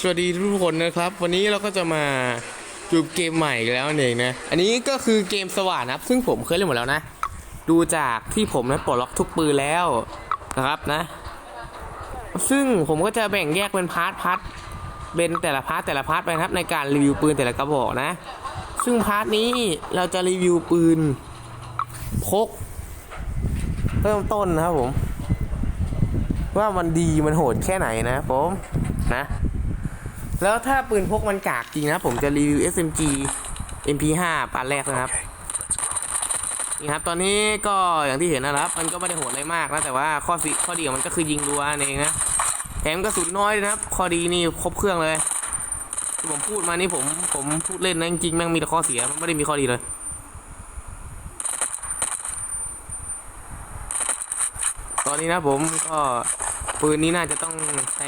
สวัสดีทุกคนนะครับ วันนี้เราก็จะมาดูเกมใหม่แล้วนั่เองนะ อันนี้ก็คือเกมสว่านนะครับ ซึ่งผมเคยเล่นหมดแล้วนะ ดูจากที่ผมนะปลดล็อกทุกปืนแล้วนะครับนะ ซึ่งผมก็จะแบ่งแยกเป็นพาร์ทพาร์ทเป็นแต่ละพาร์ทแต่ละพาร์ทไปครับในการรีวิวปืนแต่ละกระบอกนะ ซึ่งพาร์ทนี้เราจะรีวิวปืนพกเริ่มต้นนะครับผม ว่ามันดีมันโหดแค่ไหนนะผม แล้วถ้าปืนพกมันกากจริงนะ ผมจะรีวิว SMG MP5 ปานแรกนะครับ นี่ครับ ตอนนี้ก็อย่างที่เห็นนะครับ มันก็ไม่ได้โหดอะไรมากนะ แต่ว่าข้อสิข้อดีของมันก็คือยิงรัวนั่นเองนะ แถมกระสุนน้อยนะครับ ข้อดีนี่ครบเครื่องเลย ที่ผมพูดมานี่ผมผมพูดเล่นนะจริงๆแม่งมีแต่ข้อเสีย มันไม่ได้มีข้อดีเลยตอนนี้นะผมก็ปืนนี้น่าจะต้องใช้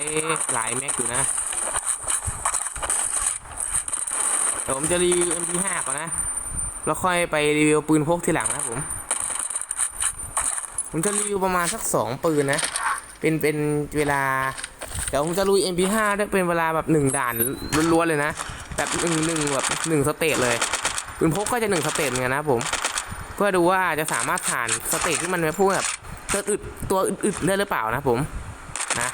หลายแม็กอยู่นะ ผมจะรีวิว MP5 ก่อนนะ แล้วค่อยไปรีวิวปืนพกทีหลังนะผม ผมจะรีวิวประมาณสักสองปืนนะ เป็นเป็นเวลา เดี๋ยวผมจะลุย MP5 ได้เป็นเวลาแบบหนึ่งด่านล้วนๆเลยนะ แบบหนึ่งหนึ่งแบบหนึ่งสเตจเลย ปืนพกก็จะหนึ่งสเตจเหมือนกันนะผม เพื่อดูว่าจะสามารถผ่านสเตจที่มันแบบพวกแบบตัวอึดตัวอึดๆได้หรือเปล่านะผม นะ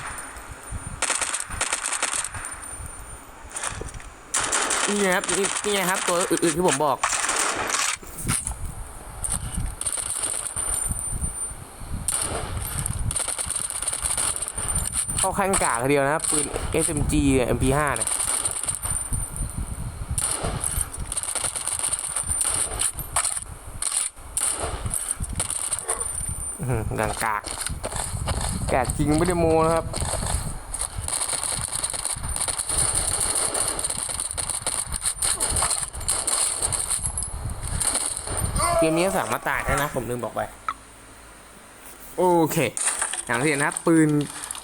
นี่นะครับนี่นี่ครับ ตัวอื่นๆที่ผมบอกเข้าข้างกากเดียวนะครับปืน SMG เนี่ย MP5 เนี่ยหือกลางกากแกากจริงไม่ได้โมนะครับ กมนี้สามารถตายได้นะ ผมลืมบอกไป โอเค อย่างที่เห็นนะ ปืน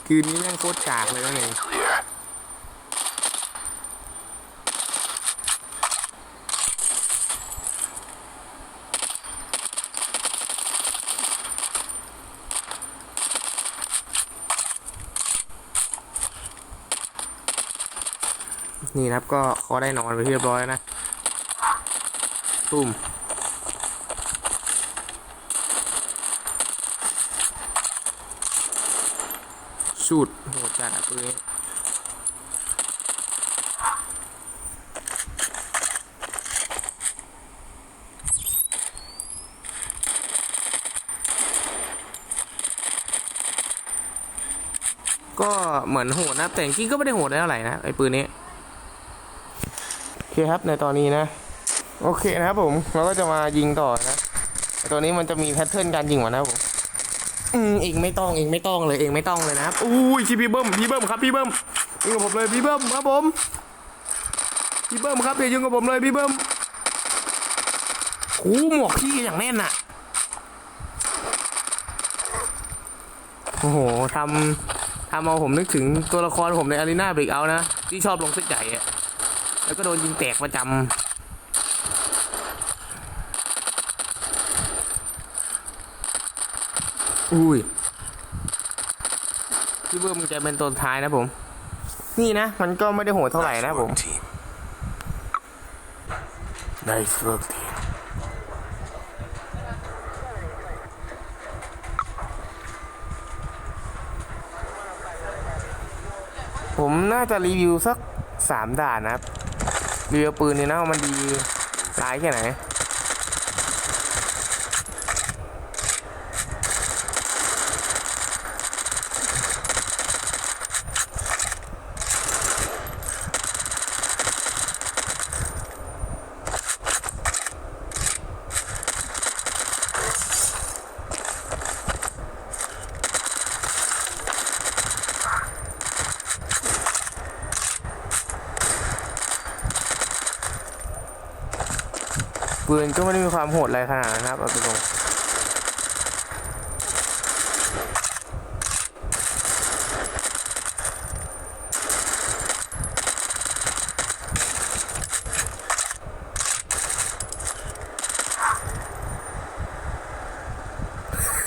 คืนนี้แม่งโคตรกากเลยนั่นเองนี่นะครับก็เขาได้นอนไปเรียบร้อยนะ ตุ้ม สูตรโหดจัดอะปืนนี้ก็เหมือนโหดนะ แต่จริงๆก็ไม่ได้โหดได้เท่าไหร่นะไอ้ปืนนี้ โอเคครับในตอนนี้นะ โอเคนะครับผมเราก็จะมายิงต่อนะแต่ตัวนี้มันจะมีแพทเทิร์นการยิงก่อนนะครับผม อืมเองไม่ต้องเองไม่ต้องเลยเองไม่ต้องเลยนะครับอุ้ยชิพี่เบิ้มพี่เบิ้มครับพี่เบิ้มยิงกับผมเลยพี่เบิ้มครับผมพี่เบิ้มครับอย่ายิงกับผมเลยพี่เบิ้มโอ้หมวกพี่อย่างแน่นอะโอ้โหทำทำเอาผมนึกถึงตัวละครผมในอารีนาเบรกเอานะที่ชอบลงเซตใหญ่อะแล้วก็โดนยิงแตกประจำ อุ้ยพี่เบิร์มจะเป็นตัวท้ายนะผม นี่นะ มันก็ไม่ได้โหดเท่าไหร่นะผม team. Nice work team ผมน่าจะรีวิวสักสามด่านนะครับรีวิวปืนนี่นะว่ามันดีร้ายแค่ไหน ปืนก็ไม่ได้มีความโหดอะไรขนาดนั้นนะครับเอาตรงๆ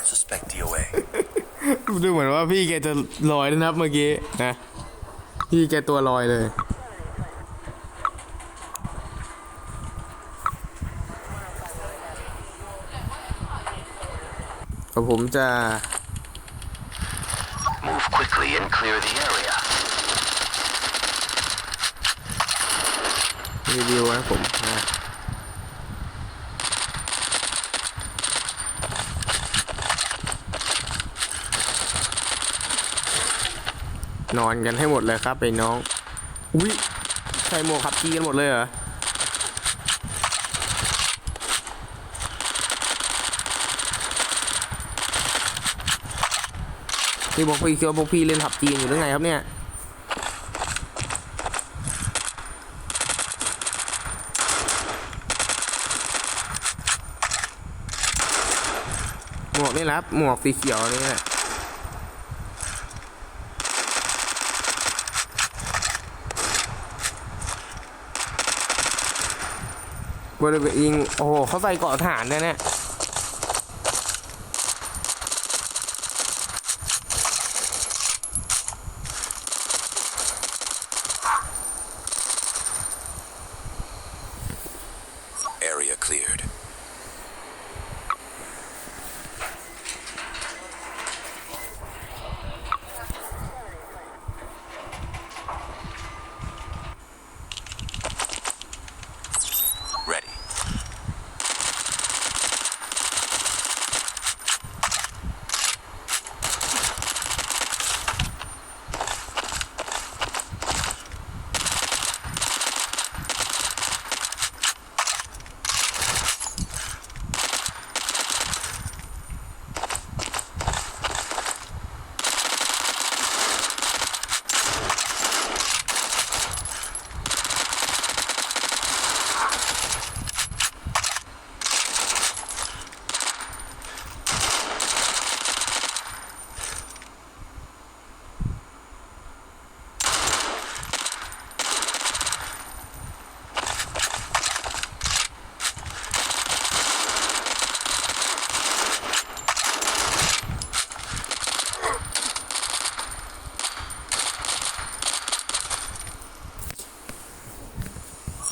Suspect DOA. ดูเหมือนว่าพี่แกจะลอยแล้วนะครับเมื่อกี้นะ พี่แกตัวลอยเลย ผมจะ Move quickly and clear the area. รีวิวนะผมนะนอนกันให้หมดเลยครับไอ้น้อง อุ้ยใส่หมวกขับกีกันหมดเลยเหรอ พี่บอกพี่คิดว่าพวกพี่เล่นผับจีนอยู่หรือไงครับเนี่ยหมวกนี่ครับหมวกสีเขียวนี่แหละบริเวณยิงโอ้โหเขาใส่เกาะทหารด้วยเนี่ย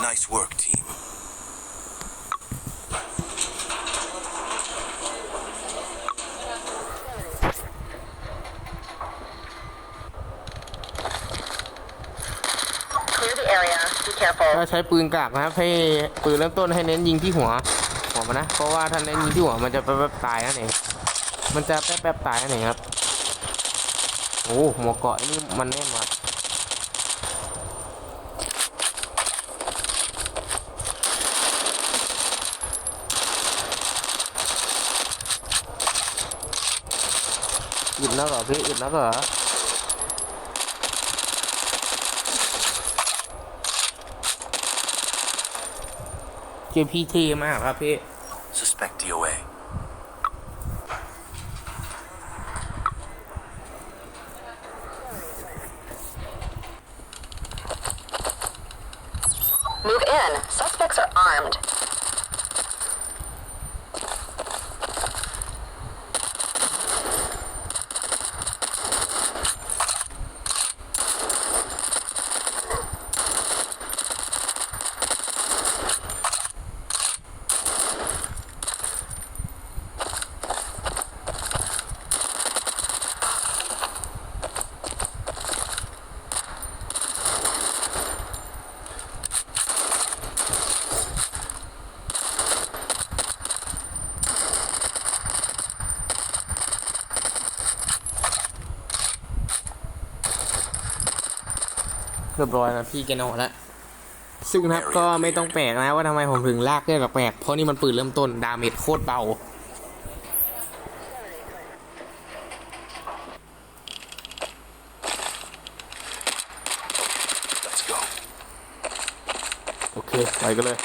Nice work, team. Clear the area. Be careful. ถ้าใช้ปืนกากนะครับให้ปืนเริ่มต้นให้เน้นยิงที่หัวหัวมันนะ เพราะว่าถ้าเน้นยิงที่หัวมันจะแป๊บๆตายนั่นเองมันจะแป๊บๆตายนั่นเองครับโอ้หมวกเกราะนี่มันแน่นว่ะ อึดนักเหรอพี่อึดนักเหรอเกมพีทีมากครับพี่ Suspect DOA. รียบร้อยนะพี่แกนอนแล้วซึ่งนะครับก็ไม่ต้องแปลกนะว่าทำไมผมถึงลากได้แปลกๆเพราะนี่มันปืนเริ่มต้นดาเมจโคตรเบา Let's go. โอเคไปกันเลย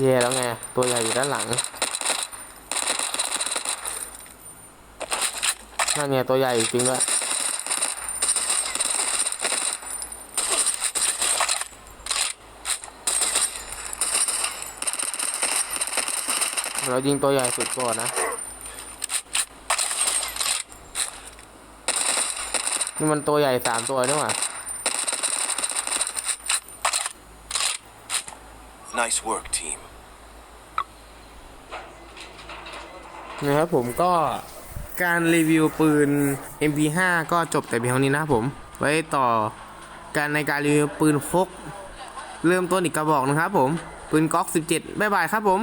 แย่แล้วไง ตัวใหญ่อยู่ด้านหลังนั่นไงตัวใหญ่จริงด้วยเรายิงตัวใหญ่สุดก่อนนะ นี่มันตัวใหญ่สามตัวนี่หว่า Nice work, team. นะครับผมก็การรีวิวปืน MP5 ก็จบแต่เพียงเท่านี้นะครับผม ไว้ต่อการในการรีวิวปืนพก เริ่มต้นอีกกระบอกนะครับผม ปืนก๊อก 17 บ๊ายบายครับผม